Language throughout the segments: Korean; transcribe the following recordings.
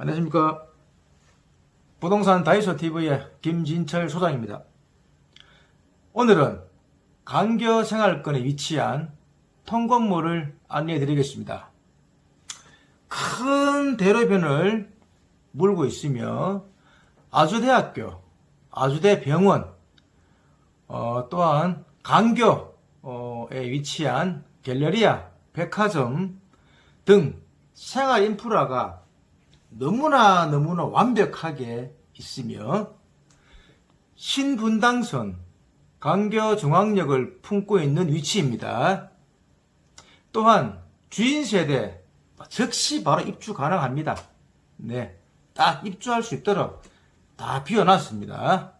안녕하십니까. 부동산 다이소 TV의 김진철 소장입니다. 오늘은 강교 생활권에 위치한 통건물을 안내해 드리겠습니다. 큰 대로변을 물고 있으며 아주대학교, 아주대병원, 어, 또한 강교에 위치한 갤러리아, 백화점 등 생활 인프라가 너무나 너무나 완벽하게 있으며 신분당선 강교 중앙역을 품고 있는 위치입니다. 또한 주인 세대 즉시 바로 입주 가능합니다. 네, 딱 입주할 수 있도록 다 비워놨습니다.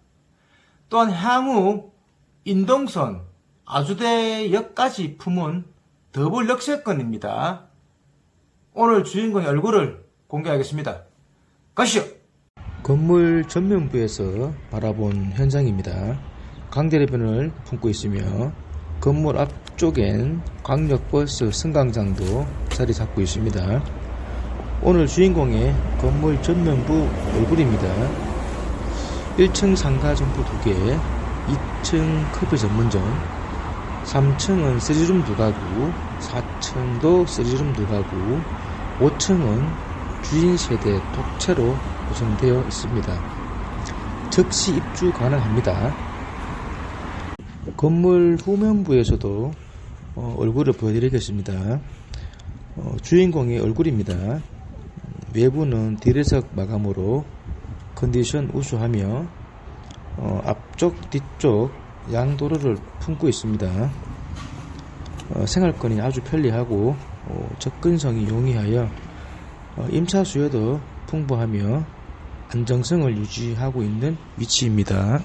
또한 향후 인동선 아주대역까지 품은 더블 역세권입니다. 오늘 주인공의 얼굴을 공개하겠습니다. 가시죠. 건물 전면부에서 바라본 현장입니다. 강대로변을 품고 있으며 건물 앞쪽엔 광역버스 승강장도 자리 잡고 있습니다. 오늘 주인공의 건물 전면부 얼굴입니다. 1층 상가 점포 2개, 2층 커피 전문점, 3층은 3룸 2가구, 4층도 3룸 2가구, 5층은 주인 세대 독채로 구성되어 있습니다. 즉시 입주 가능합니다. 건물 후면부에서도 어, 얼굴을 보여드리겠습니다. 어, 주인공의 얼굴입니다. 외부는 디레석 마감으로 컨디션 우수하며 어, 앞쪽 뒤쪽 양도로를 품고 있습니다. 어, 생활권이 아주 편리하고 어, 접근성이 용이하여 어, 임차 수요도 풍부하며 안정성을 유지하고 있는 위치입니다.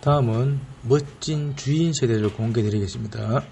다음은 멋진 주인 세대를 공개해 드리겠습니다.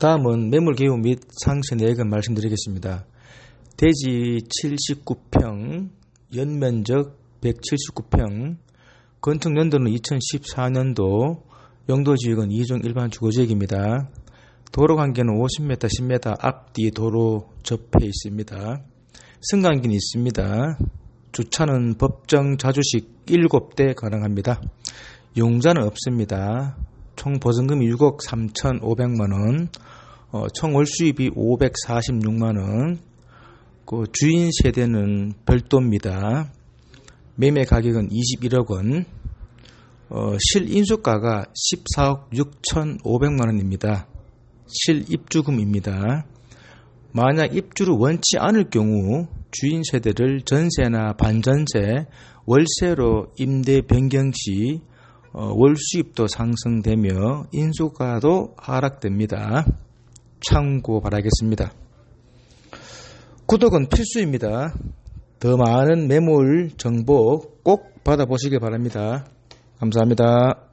다음은 매물 개요 및 상세 내역을 말씀드리겠습니다. 대지 79평, 연면적 179평, 건축 연도는 2014년도, 용도 지역은 2종 일반 주거 지역입니다. 도로 관계는 50m, 10m 앞뒤 도로 접해 있습니다. 승강기는 있습니다. 주차는 법정 자주식 7대 가능합니다. 용자는 없습니다. 총 보증금이 6억 3,500만원, 어, 총 월수입이 546만 원, 그 주인 세대는 별도입니다. 매매 가격은 21억 원, 어, 실인수가가 14억 6,500만 원입니다. 실입주금입니다. 만약 입주를 원치 않을 경우 주인 세대를 전세나 반전세, 월세로 임대 변경 시 어, 월 수입도 상승되며 인수가도 하락됩니다. 참고 바라겠습니다. 구독은 필수입니다. 더 많은 매물 정보 꼭 받아보시길 바랍니다. 감사합니다.